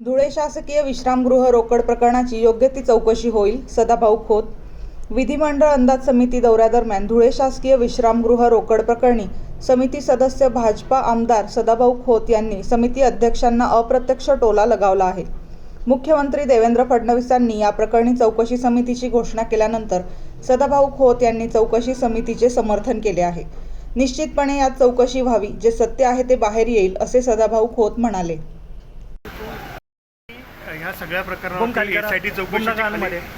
धुळे शासकीय विश्रामगृह रोकड प्रकरणाची योग्य ती चौकशी होईल सदाभाऊ खोत. विधिमंडळ अंदाज समिती दौऱ्यादरम्यान धुळे शासकीय विश्रामगृह रोकड प्रकरणी समिती सदस्य भाजपा आमदार सदाभाऊ खोत यांनी समिती अध्यक्षांना अप्रत्यक्ष टोला लगावला आहे. मुख्यमंत्री देवेंद्र फडणवीसांनी या प्रकरणी चौकशी समितीची घोषणा केल्यानंतर सदाभाऊ खोत यांनी चौकशी समितीचे समर्थन केले आहे. निश्चितपणे यात चौकशी व्हावी जे सत्य आहे ते बाहेर येईल असे सदाभाऊ खोत म्हणाले. ह्या सगळ्या प्रकरणावर. एस आय टी चौकशी.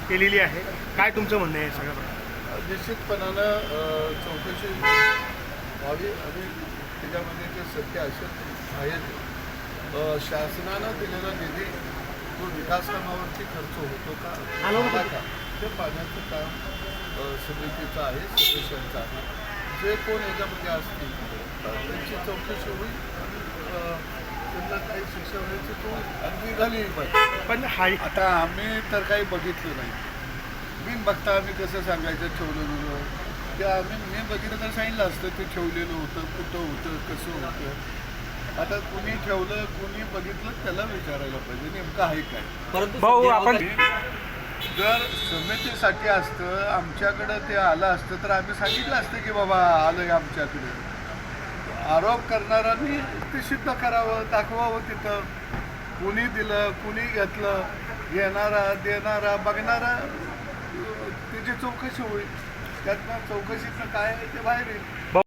केलेली आहे काय तुमचं म्हणणं आहे सगळ्या प्रकरणात? निश्चितपणानं चौकशी व्हावी आणि त्याच्यामध्ये जे सत्य असेल आहेत शासनानं दिलेला निधी तो विकास कामावरती खर्च होतो का आलो का ते पाहण्याचं काम समितीचं आहे सदस्यांचं आहे जे कोण याच्यामध्ये असतील त्यांची चौकशी होईल त्यांना काही शिक्षा व्हायची तो अगदी झाली पाहिजे पण हाय आता आम्ही तर काही बघितलं नाही. बिन बघता आम्ही कसं सांगायचं ठेवलेलं ते आम्ही मी बघितलं तर सांगितलं असतं ते ठेवलेलं होतं कुठं होतं कसं होतं. आता कुणी ठेवलं कुणी बघितलं त्याला विचारायला पाहिजे. नेमकं आहे काय? भाऊ आपण जर समितीसाठी असतं आमच्याकडं ते आलं असतं तर आम्ही सांगितलं असतं की बाबा आलं आहे आमच्याकडे. आरोप करणाऱ्यांनी ते सिद्ध करावं दाखवावं तिथं. कुणी दिलं कुणी घेतलं घेणारा देणारा बघणारा तिची त्याची चौकशी होईल. त्यातनं चौकशीचं काय आहे ते बाहेर येईल.